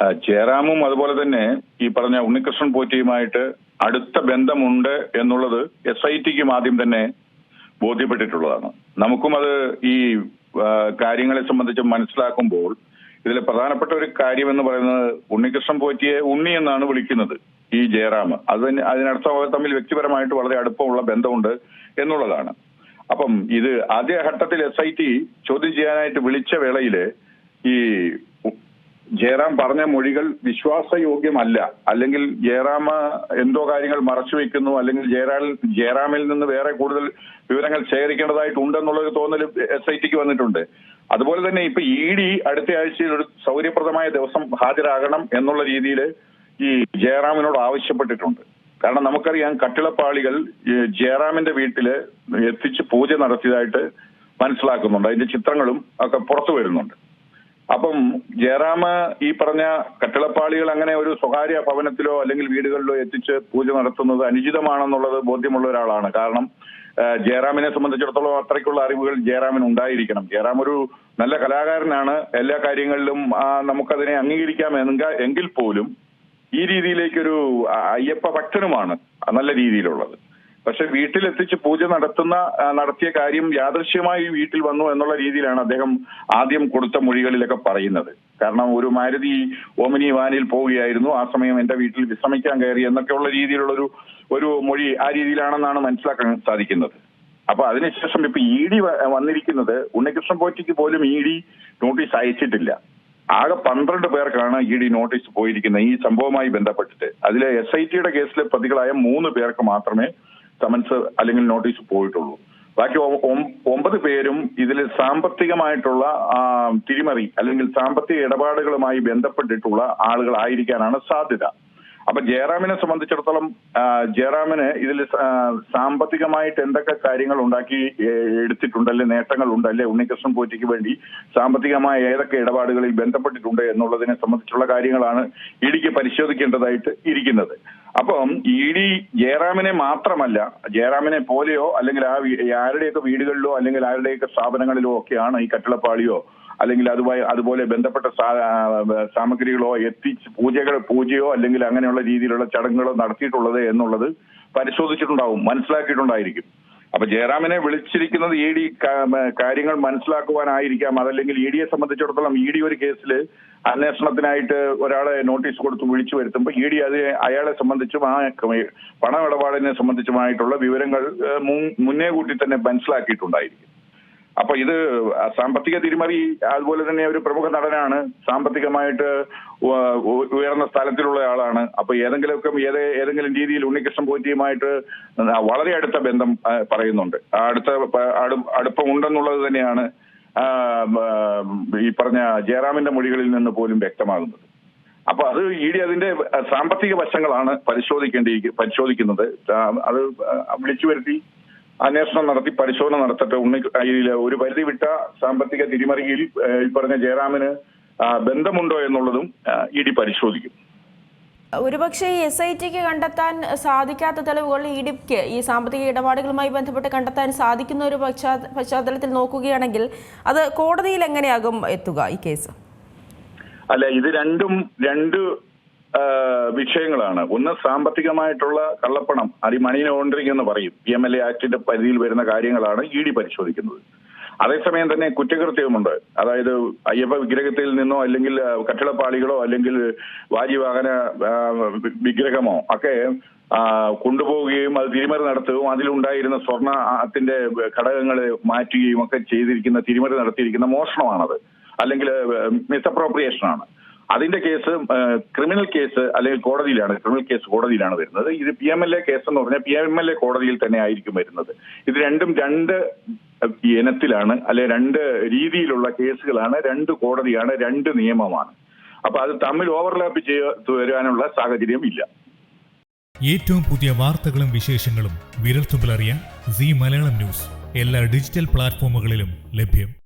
ജയറാമും അതുപോലെ തന്നെ ഈ പറഞ്ഞ ഉണ്ണികൃഷ്ണൻ പോറ്റിയുമായിട്ട് അടുത്ത ബന്ധമുണ്ട് എന്നുള്ളത് എസ് ഐ ടിക്കും ആദ്യം തന്നെ ബോധ്യപ്പെട്ടിട്ടുള്ളതാണ്. നമുക്കും അത് ഈ കാര്യങ്ങളെ സംബന്ധിച്ച് മനസ്സിലാക്കുമ്പോൾ ഇതിലെ പ്രധാനപ്പെട്ട ഒരു കാര്യം എന്ന് പറയുന്നത് ഉണ്ണികൃഷ്ണൻ പോറ്റിയെ ഉണ്ണി എന്നാണ് വിളിക്കുന്നത് ഈ ജയറാം. അത് അതിനർത്ഥം തമ്മിൽ വ്യക്തിപരമായിട്ട് വളരെ അടുപ്പമുള്ള ബന്ധമുണ്ട് എന്നുള്ളതാണ്. അപ്പം ഇത് ആദ്യഘട്ടത്തിൽ എസ് ഐ ടി ചോദ്യം ചെയ്യാനായിട്ട് വിളിച്ച വേളയിൽ ഈ ജയറാം പറഞ്ഞ മൊഴികൾ വിശ്വാസയോഗ്യമല്ല. അല്ലെങ്കിൽ ജയറാം എന്തോ കാര്യങ്ങൾ മറച്ചു വെക്കുന്നു. അല്ലെങ്കിൽ ജയറാൽ ജയറാമിൽ നിന്ന് വേറെ കൂടുതൽ വിവരങ്ങൾ ശേഖരിക്കേണ്ടതായിട്ടുണ്ടെന്നുള്ളൊരു തോന്നൽ എസ് ഐ ടിക്ക് വന്നിട്ടുണ്ട്. അതുപോലെ തന്നെ ഇപ്പൊ ഇ ഡി അടുത്ത ആഴ്ചയിൽ ഒരു സൗകര്യപ്രദമായ ദിവസം ഹാജരാകണം എന്നുള്ള രീതിയിൽ ഈ ജയറാമിനോട് ആവശ്യപ്പെട്ടിട്ടുണ്ട്. കാരണം നമുക്കറിയാം കട്ടിളപ്പാളികൾ ജയറാമിന്റെ വീട്ടിൽ എത്തിച്ച് പൂജ നടത്തിയതായിട്ട് മനസ്സിലാക്കുന്നുണ്ട്. അതിന്റെ ചിത്രങ്ങളും ഒക്കെ പുറത്തു വരുന്നുണ്ട്. അപ്പം ജയറാമ ഈ പറഞ്ഞ കട്ടിളപ്പാളികൾ അങ്ങനെ ഒരു സ്വകാര്യ ഭവനത്തിലോ അല്ലെങ്കിൽ വീടുകളിലോ എത്തിച്ച് പൂജ നടത്തുന്നത് അനുചിതമാണെന്നുള്ളത് ബോധ്യമുള്ള ഒരാളാണ്. കാരണം ജയറാമിനെ സംബന്ധിച്ചിടത്തോളം അത്രയ്ക്കുള്ള അറിവുകൾ ജയറാമിന് ഉണ്ടായിരിക്കണം. ജയറാം ഒരു നല്ല കലാകാരനാണ്. എല്ലാ കാര്യങ്ങളിലും നമുക്കതിനെ അംഗീകരിക്കാം എങ്ക- എങ്കിൽ പോലും ഈ രീതിയിലേക്കൊരു അയ്യപ്പ ഭക്തനുമാണ് നല്ല രീതിയിലുള്ളത്. പക്ഷെ വീട്ടിലെത്തിച്ച് പൂജ നടത്തുന്ന നടത്തിയ കാര്യം യാദൃശ്യമായി വീട്ടിൽ വന്നു എന്നുള്ള രീതിയിലാണ് അദ്ദേഹം ആദ്യം കൊടുത്ത മൊഴികളിലൊക്കെ പറയുന്നത്. കാരണം ഒരു മാരുതി ഓമിനി വാനിൽ പോവുകയായിരുന്നു. ആ സമയം എന്റെ വീട്ടിൽ വിശ്രമിക്കാൻ കയറി എന്നൊക്കെയുള്ള രീതിയിലുള്ള ഒരു ഒരു മൊഴി ആ രീതിയിലാണെന്നാണ് മനസ്സിലാക്കാൻ സാധിക്കുന്നത്. അപ്പൊ അതിനുശേഷം ഇപ്പൊ ഇ ഡി വന്നിരിക്കുന്നത് ഉണ്ണികൃഷ്ണൻ പോറ്റിക്ക് പോലും ഇ ഡി നോട്ടീസ് അയച്ചിട്ടില്ല. ആകെ പന്ത്രണ്ട് പേർക്കാണ് ഇ ഡി നോട്ടീസ് പോയിരിക്കുന്നത് ഈ സംഭവവുമായി ബന്ധപ്പെട്ടിട്ട്. അതിലെ എസ് ഐ ടിയുടെ കേസിലെ പ്രതികളായ മൂന്ന് പേർക്ക് മാത്രമേ സമൻസ് അല്ലെങ്കിൽ നോട്ടീസ് പോയിട്ടുള്ളൂ. ബാക്കി ഒമ്പത് പേരും ഇതിൽ സാമ്പത്തികമായിട്ടുള്ള തിരിമറി അല്ലെങ്കിൽ സാമ്പത്തിക ഇടപാടുകളുമായി ബന്ധപ്പെട്ടിട്ടുള്ള ആളുകളായിരിക്കാനാണ് സാധ്യത. അപ്പൊ ജയറാമിനെ സംബന്ധിച്ചിടത്തോളം ജയറാമിന് ഇതിൽ സാമ്പത്തികമായിട്ട് എന്തൊക്കെ കാര്യങ്ങൾ ഉണ്ടാക്കി എടുത്തിട്ടുണ്ടല്ലേ നേട്ടങ്ങൾ ഉണ്ടല്ലേ ഉണ്ണികൃഷ്ണൻ പോറ്റിക്ക് വേണ്ടി സാമ്പത്തികമായ ഏതൊക്കെ ഇടപാടുകളിൽ ബന്ധപ്പെട്ടിട്ടുണ്ട് എന്നുള്ളതിനെ സംബന്ധിച്ചുള്ള കാര്യങ്ങളാണ് ഇഡിക്ക് പരിശോധിക്കേണ്ടതായിട്ട് ഇരിക്കുന്നത്. അപ്പം ഇ ഡി ജയറാമിനെ മാത്രമല്ല ജയറാമിനെ പോലെയോ അല്ലെങ്കിൽ ആ ആരുടെയൊക്കെ വീടുകളിലോ അല്ലെങ്കിൽ ആരുടെയൊക്കെ സ്ഥാപനങ്ങളിലോ ഒക്കെയാണ് ഈ കട്ടിളപ്പാളിയോ അല്ലെങ്കിൽ അതുമായി അതുപോലെ ബന്ധപ്പെട്ട സാമഗ്രികളോ എത്തിച്ച് പൂജകൾ പൂജയോ അല്ലെങ്കിൽ അങ്ങനെയുള്ള രീതിയിലുള്ള ചടങ്ങുകളോ നടത്തിയിട്ടുള്ളത് എന്നുള്ളത് പരിശോധിച്ചിട്ടുണ്ടാവും മനസ്സിലാക്കിയിട്ടുണ്ടായിരിക്കും. അപ്പൊ ജയറാമിനെ വിളിച്ചിരിക്കുന്നത് ഇ ഡി കാര്യങ്ങൾ മനസ്സിലാക്കുവാനായിരിക്കാം. അതല്ലെങ്കിൽ ഇ ഡിയെ സംബന്ധിച്ചിടത്തോളം ഇ ഡി ഒരു കേസിൽ അന്വേഷണത്തിനായിട്ട് ഒരാളെ നോട്ടീസ് കൊടുത്ത് വിളിച്ചു വരുത്തുമ്പോൾ ഇ ഡി അത് അയാളെ സംബന്ധിച്ചും ആ പണമിടപാടിനെ സംബന്ധിച്ചുമായിട്ടുള്ള വിവരങ്ങൾ മുന്നേ കൂട്ടി തന്നെ മനസ്സിലാക്കിയിട്ടുണ്ടായിരിക്കും. അപ്പൊ ഇത് സാമ്പത്തിക തിരിമറി അതുപോലെ തന്നെ ഒരു പ്രമുഖ നടനാണ്. സാമ്പത്തികമായിട്ട് ഉയർന്ന സ്ഥലത്തിലുള്ള ആളാണ്. അപ്പൊ ഏതെങ്കിലുമൊക്കെ ഏത് ഏതെങ്കിലും രീതിയിൽ ഉണ്ണികൃഷ്ണൻ പോറ്റിയുമായിട്ട് വളരെ അടുത്ത ബന്ധം പറയുന്നുണ്ട്. അടുത്ത അടുപ്പം ഉണ്ടെന്നുള്ളത് തന്നെയാണ് ഈ പറഞ്ഞ ജയറാമിന്റെ മൊഴികളിൽ നിന്ന് പോലും വ്യക്തമാകുന്നത്. അപ്പൊ അത് ഇ ഡി അതിന്റെ സാമ്പത്തിക വശങ്ങളാണ് പരിശോധിക്കേണ്ടി പരിശോധിക്കുന്നത്. അത് വിളിച്ചു വരുത്തി അന്വേഷണം നടത്തി പരിശോധന നടത്തട്ടെ. ഉണ്ണി ഒരു പരിധി വിട്ട സാമ്പത്തിക തിരിമറിയിൽ ഈ പറഞ്ഞ ജയറാമിന് ബന്ധമുണ്ടോ എന്നുള്ളതും ഇ ഡി പരിശോധിക്കും. ഒരുപക്ഷെ ഈ എസ് ഐ ടിക്ക് കണ്ടെത്താൻ സാധിക്കാത്ത തെളിവുകൾ ഇ ഡിക്ക് ഈ സാമ്പത്തിക ഇടപാടുകളുമായി ബന്ധപ്പെട്ട് കണ്ടെത്താൻ സാധിക്കുന്ന ഒരു പശ്ചാത്ത പശ്ചാത്തലത്തിൽ നോക്കുകയാണെങ്കിൽ അത് കോടതിയിൽ എങ്ങനെയാകും എത്തുക ഈ കേസ്? അല്ല ഇത് രണ്ടും രണ്ട് വിഷയങ്ങളാണ്. ഒന്ന് സാമ്പത്തികമായിട്ടുള്ള കള്ളപ്പണം അത് മണി ലോണ്ടറിംഗ് എന്ന് പറയും. പി എം എൽ എ ആക്ടിന്റെ പരിധിയിൽ വരുന്ന കാര്യങ്ങളാണ് ഇ ഡി പരിശോധിക്കുന്നത്. അതേസമയം തന്നെ കുറ്റകൃത്യമുണ്ട് അതായത് അയ്യപ്പ വിഗ്രഹത്തിൽ നിന്നോ അല്ലെങ്കിൽ കട്ടിടപ്പാളികളോ അല്ലെങ്കിൽ വാജിവാഹന വിഗ്രഹമോ ഒക്കെ കൊണ്ടുപോവുകയും അത് തിരിമറി നടത്തുകയും അതിലുണ്ടായിരുന്ന സ്വർണത്തിന്റെ ഘടകങ്ങൾ മാറ്റുകയും ഒക്കെ ചെയ്തിരിക്കുന്ന തിരിമറി നടത്തിയിരിക്കുന്ന മോഷണമാണത്. അല്ലെങ്കിൽ മിസ്അപ്രോപ്രിയേഷൻ ആണ് അതിന്റെ കേസ് ക്രിമിനൽ കേസ് അല്ലെങ്കിൽ കോടതിയിലാണ് ക്രിമിനൽ കേസ് കോടതിയിലാണ് വരുന്നത്. ഇത് P M L A case എന്ന് പറഞ്ഞാൽ പി എം എൽ എ കോടതിയിൽ തന്നെ ആയിരിക്കും വരുന്നത്. ഇത് രണ്ടും രണ്ട് ഇനത്തിലാണ് അല്ലെ രണ്ട് രീതിയിലുള്ള കേസുകളാണ് രണ്ട് കോടതിയാണ് രണ്ട് നിയമമാണ്. അപ്പൊ അത് തമ്മിൽ ഓവർലാപ്പ് ചെയ്ത് വരാനുള്ള സാഹചര്യം ഇല്ല. ഏറ്റവും പുതിയ വാർത്തകളും വിശേഷങ്ങളും വിരൽത്തുമ്പിലറിയാൻ സി മലയാളം ന്യൂസ്. എല്ലാ ഡിജിറ്റൽ പ്ലാറ്റ്ഫോമുകളിലും ലഭ്യം.